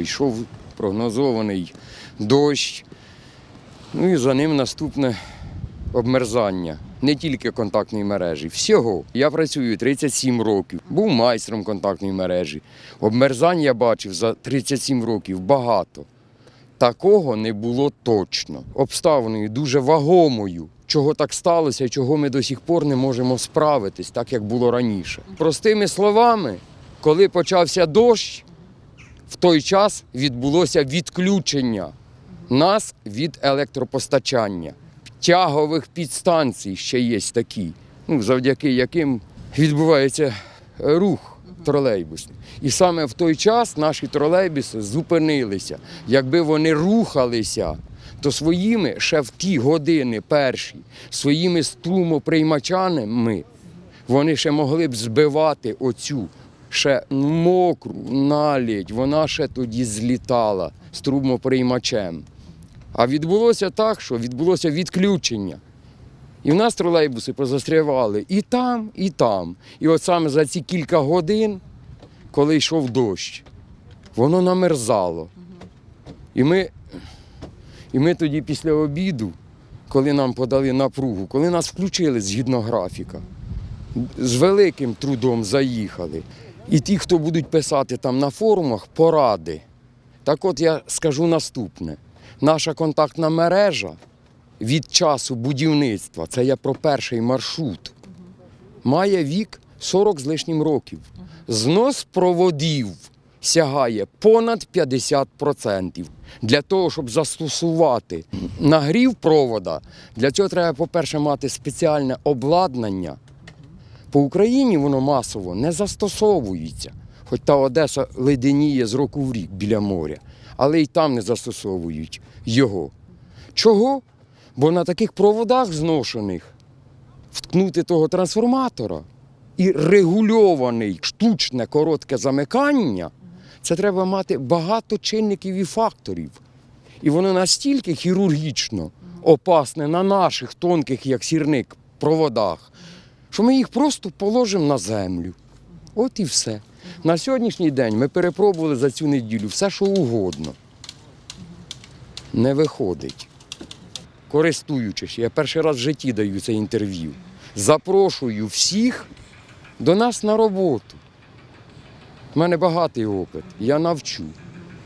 йшов прогнозований дощ, ну і за ним наступне обмерзання. Не тільки контактної мережі, всього. Я працюю 37 років, був майстром контактної мережі. Обмерзань я бачив за 37 років багато. Такого не було точно. Обставиною дуже вагомою, чого так сталося чого ми до сих пор не можемо справитись, так як було раніше. Простими словами, коли почався дощ, в той час відбулося відключення нас від електропостачання. Тягових підстанцій ще є такі, ну, завдяки яким відбувається рух тролейбусний. І саме в той час наші тролейбуси зупинилися. Якби вони рухалися, то своїми ще в ті години перші, своїми струмоприймачами вони ще могли б збивати оцю ще мокру налідь, вона ще тоді злітала струмоприймачем. А відбулося так, що відбулося відключення. І в нас тролейбуси позастрявали і там, і там. І от саме за ці кілька годин, коли йшов дощ, воно намерзало. І ми, і ми тоді після обіду, коли нам подали напругу, коли нас включили згідно графіка, з великим трудом заїхали. І ті, хто будуть писати там на форумах поради, так от я скажу наступне: наша контактна мережа від часу будівництва, це я про перший маршрут, має вік 40 з лишнім років. Знос проводів сягає понад 50%. Для того, щоб застосувати нагрів провода, для цього треба, по-перше, мати спеціальне обладнання. По Україні воно масово не застосовується. Хоч та Одеса леденіє з року в рік біля моря, але й там не застосовують його. Чого? Бо на таких проводах зношених вткнути того трансформатора і регульований штучне коротке замикання, це треба мати багато чинників і факторів. І воно настільки хірургічно опасне на наших тонких, як сірник, проводах, що ми їх просто положимо на землю. От і все. На сьогоднішній день ми перепробували за цю неділю все, що угодно. Не виходить. Користуючись, я перший раз в житті даю це інтерв'ю. Запрошую всіх до нас на роботу. У мене багатий опит, я навчу.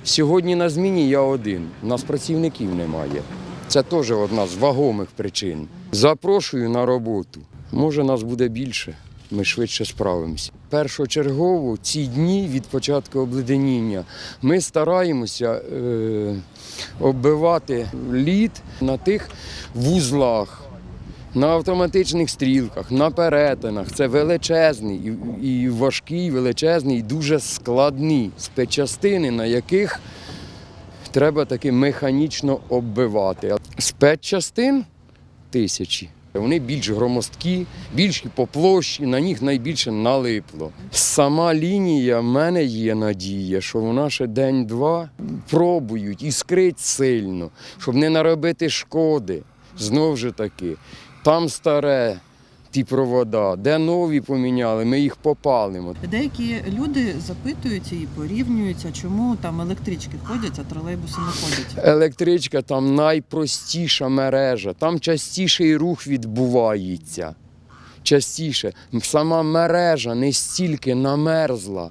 Сьогодні на зміні я один, у нас працівників немає. Це теж одна з вагомих причин. Запрошую на роботу. Може, нас буде більше, ми швидше справимося. Першочергово ці дні від початку обледеніння ми стараємося е, оббивати лід на тих вузлах, на автоматичних стрілках, на перетинах. Це величезний і, важкий, величезний, і дуже складні спецчастини, на яких треба таки механічно оббивати. Спецчастин тисячі. Вони більш громоздкі, більші по площі, на них найбільше налипло. Сама лінія, в мене є надія, що вона ще день-два пробують іскрить сильно, щоб не наробити шкоди. Знов же таки, там старе ті провода, де нові поміняли, ми їх попалимо. Деякі люди запитуються і порівнюються, чому там електрички ходять, а тролейбуси не ходять. Електричка там найпростіша мережа, там частіший рух відбувається. Частіше. Сама мережа не стільки намерзла,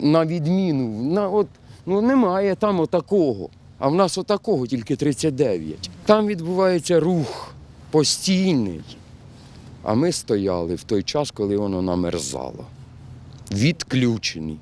на відміну. На, от, ну, немає там отакого. А в нас отакого тільки 39. Там відбувається рух постійний. А ми стояли в той час, коли воно намерзало. Відключений.